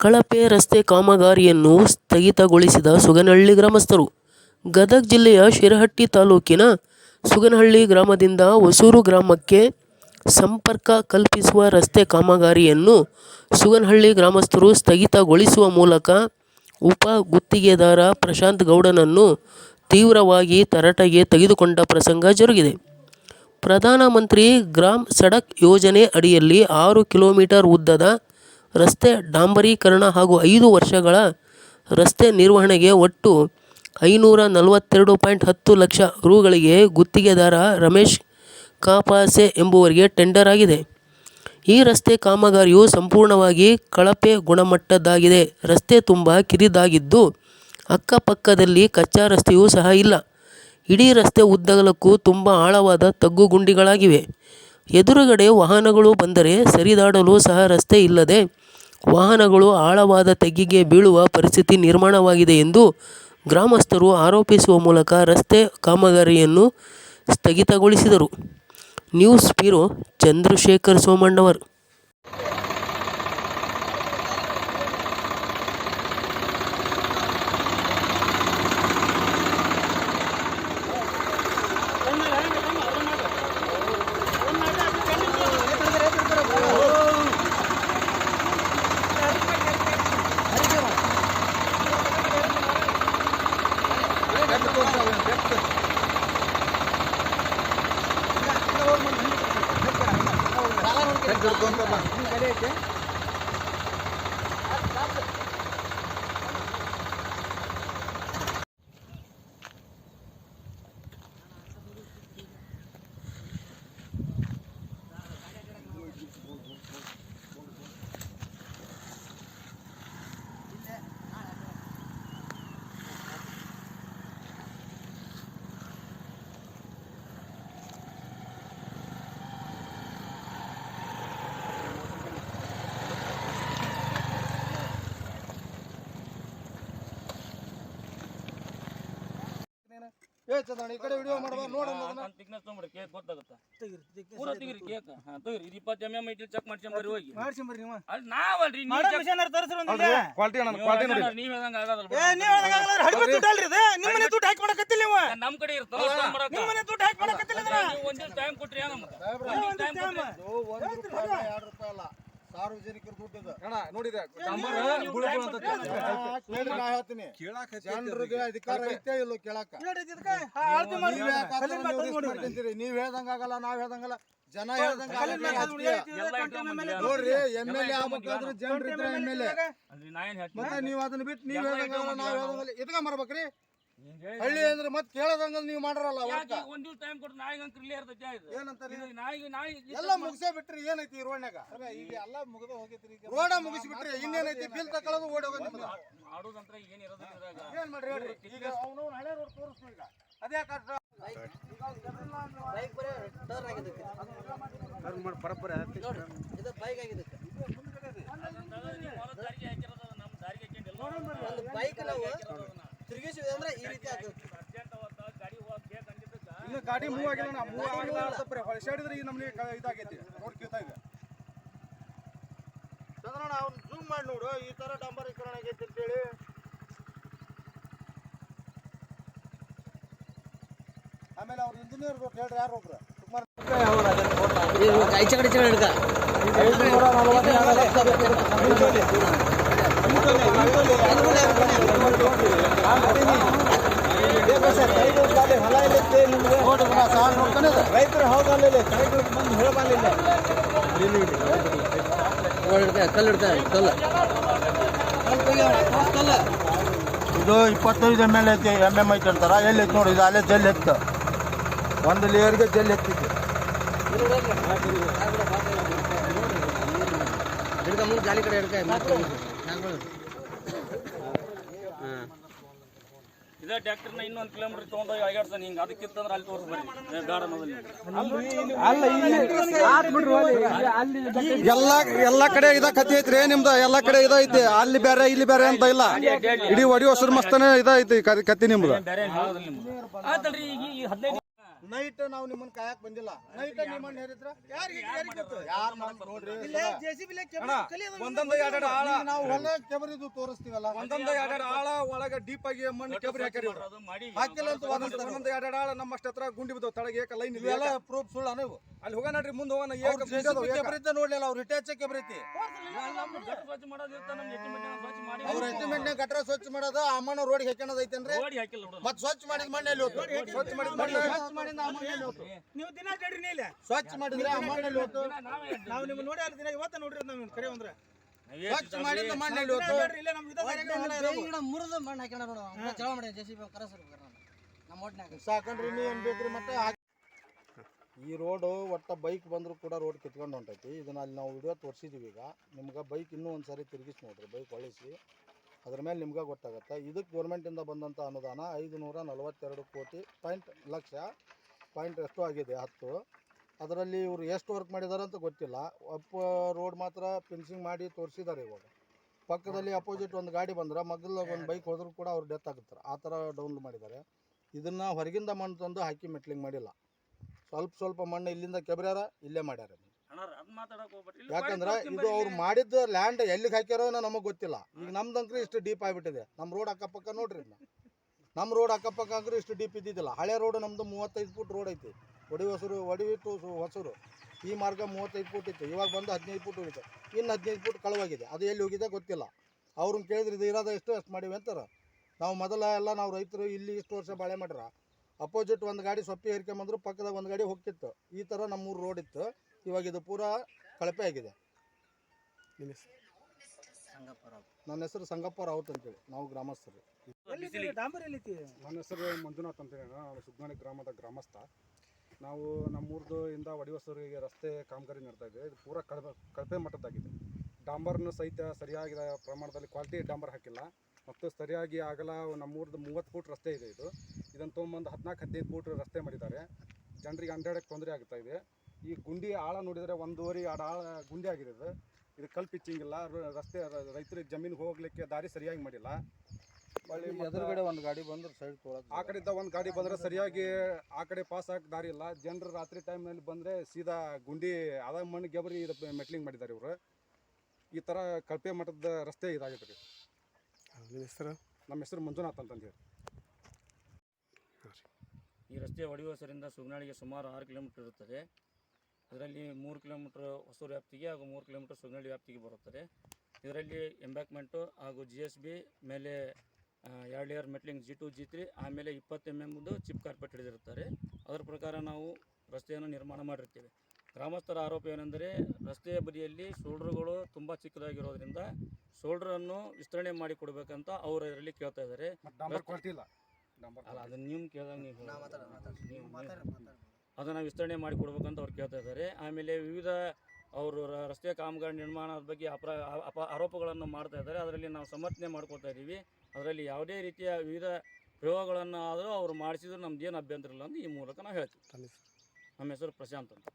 ಕಳಪೆ ರಸ್ತೆ ಕಾಮಗಾರಿಯನ್ನು ಸ್ಥಗಿತಗೊಳಿಸಿದ ಸುಗನಹಳ್ಳಿ ಗ್ರಾಮಸ್ಥರು. ಗದಗ ಜಿಲ್ಲೆಯ ಶಿರಹಟ್ಟಿ ತಾಲೂಕಿನ ಸುಗನಹಳ್ಳಿ ಗ್ರಾಮದಿಂದ ಹೊಸೂರು ಗ್ರಾಮಕ್ಕೆ ಸಂಪರ್ಕ ಕಲ್ಪಿಸುವ ರಸ್ತೆ ಕಾಮಗಾರಿಯನ್ನು ಸುಗನಹಳ್ಳಿ ಗ್ರಾಮಸ್ಥರು ಸ್ಥಗಿತಗೊಳಿಸುವ ಮೂಲಕ ಉಪ ಗುತ್ತಿಗೆದಾರ ಪ್ರಶಾಂತ್ ಗೌಡನನ್ನು ತೀವ್ರವಾಗಿ ತರಾಟೆಗೆ ತೆಗೆದುಕೊಂಡ ಪ್ರಸಂಗ ಜರುಗಿದೆ. ಪ್ರಧಾನಮಂತ್ರಿ ಗ್ರಾಮ್ ಸಡಕ್ ಯೋಜನೆ ಅಡಿಯಲ್ಲಿ ಆರು ಕಿಲೋಮೀಟರ್ ಉದ್ದದ ರಸ್ತೆ ಡಾಂಬರೀಕರಣ ಹಾಗೂ ಐದು ವರ್ಷಗಳ ರಸ್ತೆ ನಿರ್ವಹಣೆಗೆ ಒಟ್ಟು ಐನೂರ ನಲವತ್ತೆರಡು ಪಾಯಿಂಟ್ ಹತ್ತು ಲಕ್ಷ ರುಗಳಿಗೆ ಗುತ್ತಿಗೆದಾರ ರಮೇಶ್ ಕಾಪಾಸೆ ಎಂಬುವರಿಗೆ ಟೆಂಡರ್ ಆಗಿದೆ. ಈ ರಸ್ತೆ ಕಾಮಗಾರಿಯು ಸಂಪೂರ್ಣವಾಗಿ ಕಳಪೆ ಗುಣಮಟ್ಟದ್ದಾಗಿದೆ. ರಸ್ತೆ ತುಂಬ ಕಿರಿದಾಗಿದ್ದು ಅಕ್ಕಪಕ್ಕದಲ್ಲಿ ಕಚ್ಚಾ ರಸ್ತೆಯೂ ಸಹ ಇಲ್ಲ. ಇಡೀ ರಸ್ತೆ ಉದ್ದಗಲಕ್ಕೂ ತುಂಬ ಆಳವಾದ ತಗ್ಗು ಗುಂಡಿಗಳಾಗಿವೆ ಎದುರುಗಡೆ ವಾಹನಗಳು ಬಂದರೆ ಸರಿದಾಡಲು ಸಹ ರಸ್ತೆ ಇಲ್ಲದೆ ವಾಹನಗಳು ಆಳವಾದ ತಗ್ಗಿಗೆ ಬೀಳುವ ಪರಿಸ್ಥಿತಿ ನಿರ್ಮಾಣವಾಗಿದೆ ಎಂದು ಗ್ರಾಮಸ್ಥರು ಆರೋಪಿಸುವ ಮೂಲಕ ರಸ್ತೆ ಕಾಮಗಾರಿಯನ್ನು ಸ್ಥಗಿತಗೊಳಿಸಿದರು. News bureau Chandrashekhar Somannavar. ಏ ಚಂದಣ್ಣ ಈ ಕಡೆ ವಿಡಿಯೋ ಮಾಡುವ ನೋಡ ತಿಕ್ನೆಸ್ ತೊಗೊಂಬಿಡಿ ಕೇಕ್ ಗೊತ್ತಾಗುತ್ತೆ? ಪೂರ ತೆಗಿರಿ ಕೇಕ್ ಹಾ ತೆಗಿರಿ. ಇದು ಇಪ್ಪತ್ತು ಎಂ ಎಂ ಐತಿ ಚೆಕ್ ಮಾಡ್ಸ್ಕೊಂಬರ್ರಿ ಹೋಗಿ. ಮಾಡ್ಸಿಂಬರ್ರಿ ನೀವು. ಅಲ್ಲಿ ನಾವಲ್ರಿ ನೀವ್ ಮಾಡೋ check- ಮಿಷನರ್ ತರಿಸ್ರಿ ಒಂದ್ ಕ್ವಾಲಿಟಿ ಅಣ್ಣ ನೀವ್ ಕ್ವಾಲಿಟಿ ನೋಡಿ. ಹೇಳ್ದಂಗ್- ನೀವ್ ಹೇಳ್ದಂಗ್ ಆಗದಲ್ಲ ಏ ನೀವ್ ಹೇಳ್ದಂಗಾಗಲ್ಲ, ಹಡಿಮೆ ದುಡ್ಡು ಅಲ್ರಿ ಇದು. ನಿಮ್ಮ ಮನೆ ದುಡ್ಡು ಹಾಕಿ ಮಾಡಕತ್ತಿಲ್ಲ ನೀವು. ನಮ್ ಕಡೆ ಇರ್ತಲ್ಲ ತೊಗೊಂಬರಕ. ನಿಮ್ಮ ಮನೆ ದುಡ್ಡು ಹಾಕಿ ಮಾಡಕತ್ತಿಲ್ಲ ಇದ್ರ. ನೀವು ಒಂದ್ ಟೈಮ್ ಕೊಟ್ರಿ ಏನೋ ಮತ್ತೆ. ಒಂದ್ ದಿವ್ಸ ಟೈಮ್ ಕೊಟ್ರಿ. ಒಂದು ರೂಪಾಯಿ ಎರಡು ರೂಪಾಯಿ ಅಲ್ಲ. ಸಾರ್ವಜನಿಕರ ದುಡ್ಡು ಅಣ್ಣ ನೋಡಿದೆ ಡಂಬರ್ ನೀವು ಗುಳು ನಾ ಹೇಳ್ತೀನಿ. ಜನರಿಗೆ ಅಧಿಕಾರ ಐತೆ ಇಲ್ಲೋ ಕೇಳಾಕ? ಹೇಳ್ದಂಗ ಆಗಲ್ಲ ನಾವ್ ಹೇಳ್ದಂಗಲ್ಲ. ಜನ ಹೇಳ್ದಂಗ ನೋಡ್ರಿ. ಎಂ ಎಲ್ ಎ ಆಗ್ಬೇಕಾದ್ರೆ ಜನರು ಇದ್ರೆ ಎಂ ಎಲ್ ಎ ಮತ್ತೆ ನೀವ್ ಅದನ್ನ ಬಿಟ್ಟು ನೀವ್ ಹೇಳ್ದಂಗ ನಾವ್ ಹೇಳ್ದಂಗಲ್ಲ. ಹೇಳಿ- ಹಳ್ಳಿ ಅಂದ್ರೆ ಮತ್ತೆ ಕೇಳದಂಗ ನೀವ್ ಮಾಡರಲ್ಲ ಯಾಕೆ? ಒಂದ್ ದಿವ್ಸ ಟೈಮ್ ಕೊಟ್ಟು ನಾಯಿಗೆ ಅಂತ ಇಲ್ಲೇ ಇರ್ತೈತೆ ಇದು. ಏನಂತಾರೆ? ಇದು ನಾಯಿಗೆ ನಾಯಿ ಎಲ್ಲ ಮುಗಿಸೇ ಬಿಟ್ರಿ ಏನೈತಿ ಈ ರೋಡ್ನಾಗ ಈಗ ಎಲ್ಲ ಮುಗಿದ ಹೋಗೈತ್ರಿ ರೋಡ ಮುಗಿಸಿ ಬಿಟ್ರಿ ಇನ್ನೇನೈತಿ? ಬಿಲ್ ತಕೊಳ್ಳೋದು ಓಡಿ ಹೋಗೋದು ನಿಮ್ದು. ಮಾಡೋದಂತ್ರ ಏನ್ ಇರೋದಿಲ್ಲ ಇದ್ರಾಗ. ಏನ್ ಮಾಡ್ರಿ ಹೇಳ್ರಿ? ಈಗ ಅವ್ನು ಹಳೆ ರೋಡ್ ತೋರಿಸ್ತು ಈಗ. ಅದೇ ಅದು ನಮ್ ದಾರಿಗೆ ಹಾಕ್ಯಂಡಿಲ್ಲ. ಬೈಕ್ ನಾವು ತಿರುಗಿಸಿದ್ವಿ ಅಂದ್ರೆ ಈ ರೀತಿ ಆಗ್ತದೆ ಇನ್ನು ಗಾಡಿ ಮೂವ್ ಆಗಿಲ್ಲ ನಾ ಮೂವ್ ಆಗಿಲ್ಲ ಹೊಳಸಾಡಿದ್ರೆ ಈ ನಮ್ಗೆ ಇದಾಗೈತಿ ರೋಡ್ ಇದೆ ಚಂದ್ರಣ್ಣ ಅವ್ನು ಜೂಮ್ ಮಾಡಿ ನೋಡು ಈ ತರ ಡಾಂಬರೀಕರಣ ಆಗೈತಿ ಅಂತೇಳಿ. ಆಮೇಲೆ ಅವ್ರ ಇಂಜಿನಿಯರ್ ಹೇಳ್ರಿ ಯಾರು ಒಬ್ರು? ಸುಮಾರು ಆಚೆ ಕಡೆ ಇದು ಇಪ್ಪತ್ತೈದು ಎಂ ಎಲ್ ಐತಿ ಎಂ ಎಂ ಐತಿ ಅಂತಾರ. ಎಲ್ಲಿ ಐತಿ ನೋಡಿ, ಇದು ಅಲ್ಲೇ ಜಲ್ಲಿ ಎತ್ತು. ಒಂದು ಲೇಯರ್ಗೆ ಜಲ್ಲಿ ಎತ್ತಿತ್ತು. ಜಾಲಿ ಕಡೆ ಹಿಡ್ಕ ಇದೇ ಟ್ಯಾಕ್ಟರ್ನ ಇನ್ನೊಂದು ಕಿಲೋಮೀಟರ್ ತೊಗೊಂಡೋಗಿ ಅಯ್ಯಾಡ್ತಾನೆ ಹಿಂಗೆ ಅದಕ್ಕಿತ್ತಂದ್ರೆ ಅಲ್ಲಿ ತೋರಿಸ್ ಬರ್ರಿ ಗಾರ್ಡನದಲ್ಲಿ ಎಲ್ಲಾ ಎಲ್ಲಾ ಕಡೆ ಇದ ಕತಿ ಐತ್ರಿ. ನಿಮ್ದು ಎಲ್ಲಾ ಕಡೆ ಇದ ಐತಿ. ಅಲ್ಲಿ ಬೇರೆ ಇಲ್ಲಿ ಬೇರೆ ಅಂತ ಇಲ್ಲ. ಇಡೀ ಒಡಿ ಹೊಸರು ಮಸ್ತನೇ ಇದ ಐತಿ ಕತಿ ನಿಮ್ದು. ನೈಟ್ ನಾವು ನಿಮ್ಮನ್ನ ಕಾಯಕ್ ಬಂದಿಲ್ಲ. ನೈಟ್ ನಿಮ್ಮನ್ನ ಹೇರಿದ್ರ ಯಾರು ನೋಡ್ರಿ. ಒಂದೊಂದು ಎರಡೆರಡು ಆಳ. ನಾವು ಹೊಲ ಕೆಬರಿದು ತೋರಿಸ್ತೀವಲ್ಲ? ಒಂದೊಂದು ಎರಡೆರಡು ಆಳ ಒಳಗ ಡೀಪ್ ಆಗಿ ಮಣ್ಣು ಕೆಬರಿ ಹಾಕಿರಿ ಇವ್ರು. ಅದು ಮಾಡಿ. ಹಾಕಿಲ್ಲ ಅಂತ ಒಂದೊಂದು ಒಂದೊಂದು ಎರಡೆರಡು ಆಳ ನಮ್ಮಷ್ಟ ಹತ್ರ ಗುಂಡಿ ಬಿದ್ದವು. ತಳಗೆ ಏಕ ಲೈನ್ ಇಲ್ಲ ಎಲ್ಲ ಪ್ರೂಫ್ ಸುಳ್ಳ ನೀವು. ಅಲ್ಲಿ ಹೋಗೋಣ ನೋಡ್ರಿ ಮುಂದೆ ಹೋಗೋಣ. ಕೆಬರಿತ ನೋಡ್ಲಿಲ್ಲ ಅವ್ರು ಇಟ್ಯಾಚ್ ಕೆಬರಿತಿ ನಮ್ಮ ಗಟ್ಟ ಸ್ವಚ್ಛ ಮಾಡೋದು ಇರ್ತ ನಮ್ಮ ಎಸ್ಟಿಮೇಟ್ ಸ್ವಚ್ಛ ಮಾಡಿ ಅವ್ರ ಎಸ್ಟಿಮೇಟ್ ಗಟ್ರ ಸ್ವಚ್ಛ ಮಾಡೋದು ಅಮ್ಮನ ರೋಡ್ ಹುಡುಗ ಮತ್ ಸ್ವಚ್ಛ ಮಾಡಿದ ಮಣ್ಣೆ ಎಲ್ಲಿ ಹೋತು? ಸ್ವಚ್ಛ ಮಾಡಿದ ಮಣ್ಣೆ ನೀವು ದಿನ ಅಡ್ಡಾಡ್ರಿ ನೀ ಇಲ್ಲ. ಸ್ವಚ್ಛ ಮಾಡಿದ್ರೆ ನಾವು ನಿಮ್ಮ ನೋಡಿ ಅಲ್ಲಿ ದಿನ ಇವತ್ತ ನೋಡ್ರಿ ನಾವು ಕರೆ ಅಂದ್ರೆ. ಸ್ವಚ್ಛ ಮಾಡಿದ ಮಣ್ಣೆ ಎಲ್ಲಿ ಹೋತು ಇಲ್ಲ ನಮ್ಮ ವಿಧಾನ ಗಿಡ ಮುರಿದು ಮಣ್ಣು ಹಾಕ್ಯಾಣ ನೋಡು. ಅವ್ನ ಚಲೋ ಮಾಡಿ ಜೆ ಸಿ ಬಿ ಕರಸರು ನಮ್ಮ ಒಟ್ನಾಗ ಸಾಕಂಡ್ರಿ ನೀ ಏನ್ ಬೇಕ್ರಿ ಮತ್ತೆ ಈ ರೋಡು ಒಟ್ಟ ಬೈಕ್ ಬಂದ್ರು ಕೂಡ ರೋಡ್ ಕಿತ್ಕೊಂಡು ಹೊಂಟೈತಿ. ಇದನ್ನ ಅಲ್ಲಿ ನಾವು ವಿಡಿಯೋ ತೋರಿಸಿದೀವಿ ಈಗ. ನಿಮ್ಗೆ ಬೈಕ್ ಇನ್ನೂ ಒಂದ್ಸರಿ ಸಾರಿ ತಿರುಗಿಸಿ ನೋಡ್ರಿ ಬೈಕ್ ಹೊಳಿಸಿ ಅದ್ರ ಮೇಲೆ ನಿಮ್ಗೆ ಗೊತ್ತಾಗುತ್ತೆ. ಇದಕ್ಕೆ ಗೌರ್ಮೆಂಟಿಂದ ಬಂದಂತ ಅನುದಾನ ಐದು ನೂರ ನಲವತ್ತೆರಡು ಕೋಟಿ ಪಾಯಿಂಟ್ ಲಕ್ಷ. ಪಾಯಿಂಟ್ ಎಷ್ಟು ಆಗಿದೆ ಹತ್ತು. ಅದರಲ್ಲಿ ಇವರು ಎಷ್ಟು ವರ್ಕ್ ಮಾಡಿದ್ದಾರೆ ಅಂತ ಗೊತ್ತಿಲ್ಲ. ಅಪ್ಪ ರೋಡ್ ಮಾತ್ರ ಫಿನಿಶಿಂಗ್ ಮಾಡಿ ತೋರಿಸಿದ್ದಾರೆ ಇವಾಗ. ಪಕ್ಕದಲ್ಲಿ ಅಪೋಸಿಟ್ ಒಂದು ಗಾಡಿ ಬಂದ್ರೆ ಮಗ್ಗಲ ಒಂದು ಬೈಕ್ ಹೋದ್ರೂ ಕೂಡ ಅವ್ರು ಡೆತ್ ಆಗುತ್ತಾರೆ ಆ ಥರ ಡೌನ್ ಮಾಡಿದ್ದಾರೆ ಇದನ್ನು ಹೊರಗಿಂದ ಮಣ್ಣು ತಂದು ಹಾಕಿ ಮೆಟ್ಲಿಂಗ್ ಮಾಡಿಲ್ಲ. ಸ್ವಲ್ಪ ಸ್ವಲ್ಪ ಮಣ್ಣು ಇಲ್ಲಿಂದ ಕೆಬ್ರ್ಯಾರ ಇಲ್ಲೇ ಮಾಡ್ಯಾರ ಯಾಕಂದ್ರೆ ಇದು ಅವ್ರು ಮಾಡಿದ ಲ್ಯಾಂಡ್ ಎಲ್ಲಿಗೆ ಹಾಕ್ಯಾರೋ ನಮಗೆ ಗೊತ್ತಿಲ್ಲ. ಈಗ ನಮ್ದಂಕ್ರಿ ಇಷ್ಟು ಡೀಪ್ ಆಗಿಬಿಟ್ಟಿದೆ. ನಮ್ಮ ರೋಡ್ ಅಕ್ಕಪಕ್ಕ ನೋಡ್ರಿ ನಮ್ಮ ರೋಡ್ ಅಕ್ಕಪಕ್ಕ ಅಂದ್ರೆ ಇಷ್ಟು ಡೀಪ್ ಇದ್ದಿದ್ದಿಲ್ಲ. ಹಳೆ ರೋಡ್ ನಮ್ದು ಮೂವತ್ತೈದು ಫುಟ್ ರೋಡ್ ಐತಿ. ಒಡಿ ಹೊಸರು, ಒಡಿ ಟು ಹೊಸರು. ಈ ಮಾರ್ಗ ಮೂವತ್ತೈದು ಫುಟ್ ಇತ್ತು. ಇವಾಗ ಬಂದು ಹದಿನೈದು ಫುಟ್ ಹೋಗಿದೆ. ಇನ್ನು ಹದಿನೈದು ಫುಟ್ ಕಳವಾಗಿದೆ. ಅದು ಎಲ್ಲಿ ಹೋಗಿದೆ ಗೊತ್ತಿಲ್ಲ. ಅವ್ರನ್ನ ಕೇಳಿದ್ರೆ ಇದು ಇರೋದ ಎಷ್ಟು ಅಷ್ಟು ಮಾಡಿವೆ ಅಂತಾರೆ. ನಾವು ಮೊದಲ ಎಲ್ಲ ನಾವು ರೈತರು ಇಲ್ಲಿ ಇಷ್ಟು ವರ್ಷ ಬಾಳೆ ಮಾಡ್ರ. ಅಪೋಸಿಟ್ ಒಂದು ಗಾಡಿ ಸೊಪ್ಪಿ ಹೇರ್ಕೊಂಬಂದ್ರು ಪಕ್ಕದಾಗ ಒಂದು ಗಾಡಿ ಹೋಗ್ತಿತ್ತು. ಈ ಥರ ನಮ್ಮೂರು ರೋಡ್ ಇತ್ತು. ಇವಾಗ ಇದು ಪೂರಾ ಕಳಪೆ ಆಗಿದೆ. ನನ್ನ ಹೆಸರು ಸಂಗಪ್ಪ ರಾವುತ್ ಅಂತೇಳಿ. ನಾವು ಗ್ರಾಮಸ್ಥರು. ನನ್ನ ಹೆಸರು ಮಂಜುನಾಥ್ ಅಂತ ಹೇಳಿ. ನಾನು ಗ್ರಾಮದ ಗ್ರಾಮಸ್ಥ. ನಾವು ನಮ್ಮೂರ್ದು ಇಂದ ವಡಿವಸರಿಗೆ ರಸ್ತೆ ಕಾಮಗಾರಿ ನಡ್ತಾ ಇದೆ. ಇದು ಪೂರಾ ಕಳಪೆ ಕಳಪೆ ಮಟ್ಟದ್ದಾಗಿದೆ. ಡಾಂಬರ್ನು ಸಹಿತ ಸರಿಯಾದ ಪ್ರಮಾಣದಲ್ಲಿ ಕ್ವಾಲಿಟಿ ಡಾಂಬರ್ ಹಾಕಿಲ್ಲ. ಮತ್ತು ಸರಿಯಾಗಿ ಆಗಲ ನಮ್ಮೂರ್ದು ಮೂವತ್ತು ಫೂಟ್ ರಸ್ತೆ ಇದೆ ಇದು. ಇದನ್ನು ತೊಗೊಂಬಂದು ಹದಿನಾಲ್ಕು ಹದಿನೈದು ಫೂಟ್ ರಸ್ತೆ ಮಾಡಿದ್ದಾರೆ. ಜನರಿಗೆ ಅಡ್ಡಾಡಕ್ಕೆ ತೊಂದರೆ ಆಗ್ತಾ ಇದೆ. ಈ ಗುಂಡಿ ಆಳ ನೋಡಿದರೆ ಒಂದೂವರೆ ಎರಡು ಆಳ ಗುಂಡಿ ಆಗಿದೆ ಇದು. ಇದು ಕಲ್ ಪಿಚ್ಚಿಂಗಿಲ್ಲ ರ- ರಸ್ತೆ ರೈತರಿಗೆ ಜಮೀನಿಗೆ ಹೋಗ್ಲಿಕ್ಕೆ ದಾರಿ ಸರಿಯಾಗಿ ಮಾಡಿಲ್ಲ. ಹೊಳ್ಳಿ ಎದುರುಗಡೆ ಒಂದು ಗಾಡಿ ಬಂದ್ರೆ ಸೈಡ್ ಆ ಕಡೆಯಿಂದ ಒಂದು ಗಾಡಿ ಬಂದ್ರೆ ಸರಿಯಾಗಿ ಆ ಕಡೆ ಪಾಸ್ ಆಗಕ್ಕೆ ದಾರಿ ಇಲ್ಲ. ಜನರು ರಾತ್ರಿ ಟೈಮ್ನಲ್ಲಿ ಬಂದರೆ ಸೀದಾ ಗುಂಡಿ ಅದ ಮಣ್ಣು ಗೆಬರಿ ಇದು ಮೆಟ್ಲಿಂಗ್ ಮಾಡಿದ್ದಾರೆ ಇವರು. ಈ ಥರ ಕಳಪೆ ಮಟ್ಟದ ರಸ್ತೆ ಇದಾಗಿದೆ. ರೀ ನಮ್ಮ ಹೆಸರು ಮಂಜುನಾಥ್ ಅಂತಂದು ಹೇಳಿ. ಈ ರಸ್ತೆ ಹೊಡೆಯುವಸರಿಂದ ಸುಗ್ನಾಳಿಗೆ ಸುಮಾರು ಆರು ಕಿಲೋಮೀಟರ್ ಇರುತ್ತದೆ. ಇದರಲ್ಲಿ ಮೂರು ಕಿಲೋಮೀಟ್ರ್ ಹೊಸೂರು ವ್ಯಾಪ್ತಿಗೆ ಹಾಗೂ ಮೂರು ಕಿಲೋಮೀಟ್ರ್ ಸುಗ್ನಳ್ಳಿ ವ್ಯಾಪ್ತಿಗೆ ಬರುತ್ತದೆ. ಇದರಲ್ಲಿ ಎಂಬ್ಯಾಕ್ಮೆಂಟು ಹಾಗೂ ಜಿ ಎಸ್ ಬಿ ಮೇಲೆ ಎರಡು layer metalling G two G three ಆಮೇಲೆ ಇಪ್ಪತ್ತು ಎಂ ಎಮ್ದು ಚಿಪ್ ಕಾರ್ಪೆಟ್ ಹಿಡಿದಿರುತ್ತಾರೆ. ಅದರ ಪ್ರಕಾರ ನಾವು ರಸ್ತೆಯನ್ನು ನಿರ್ಮಾಣ ಮಾಡಿರ್ತೇವೆ ಗ್ರಾಮಸ್ಥರ ಆರೋಪ ಏನೆಂದರೆ ರಸ್ತೆಯ ಬದಿಯಲ್ಲಿ ಶೋಲ್ಡ್ರುಗಳು ತುಂಬ ಚಿಕ್ಕದಾಗಿರೋದ್ರಿಂದ ಶೋಲ್ಡ್ರನ್ನು ವಿಸ್ತರಣೆ ಮಾಡಿ ಕೊಡಬೇಕಂತ ಅವರು ಇದರಲ್ಲಿ ಕೇಳ್ತಾ ಇದ್ದಾರೆ. ಅಲ್ಲ ಅದನ್ನ ನೀವು ಕೇಳಿದಾಗ ನೀವು- ಅದನ್ನು ವಿಸ್ತರಣೆ ಮಾಡಿ ಕೊಡ್ಬೇಕಂತ ಅವ್ರು ಕೇಳ್ತಾ ಇದ್ದಾರೆ. ಆಮೇಲೆ ವಿವಿಧ ಅವರು ರಸ್ತೆ ಕಾಮಗಾರಿ ನಿರ್ಮಾಣದ ಬಗ್ಗೆ ಅಪರ ಅಪ ಆರೋಪಗಳನ್ನು ಮಾಡ್ತಾ ಇದ್ದಾರೆ. ಅದರಲ್ಲಿ ನಾವು ಸಮರ್ಥನೆ ಮಾಡ್ಕೊತಾ ಇದ್ದೀವಿ ಅದರಲ್ಲಿ ಯಾವುದೇ ರೀತಿಯ ವಿವಿಧ ಪ್ರಯೋಗಗಳನ್ನು ಆದರೂ ಅವರು ಮಾಡಿಸಿದ್ರು ನಮ್ದೇನು ಅಭ್ಯಂತರ ಇಲ್ಲ ಅಂತ ಈ ಮೂಲಕ ನಾವು ಹೇಳ್ತೀವಿ. ನಮ್ಮ ಹೆಸರು ಪ್ರಶಾಂತ್ ಅಂತ.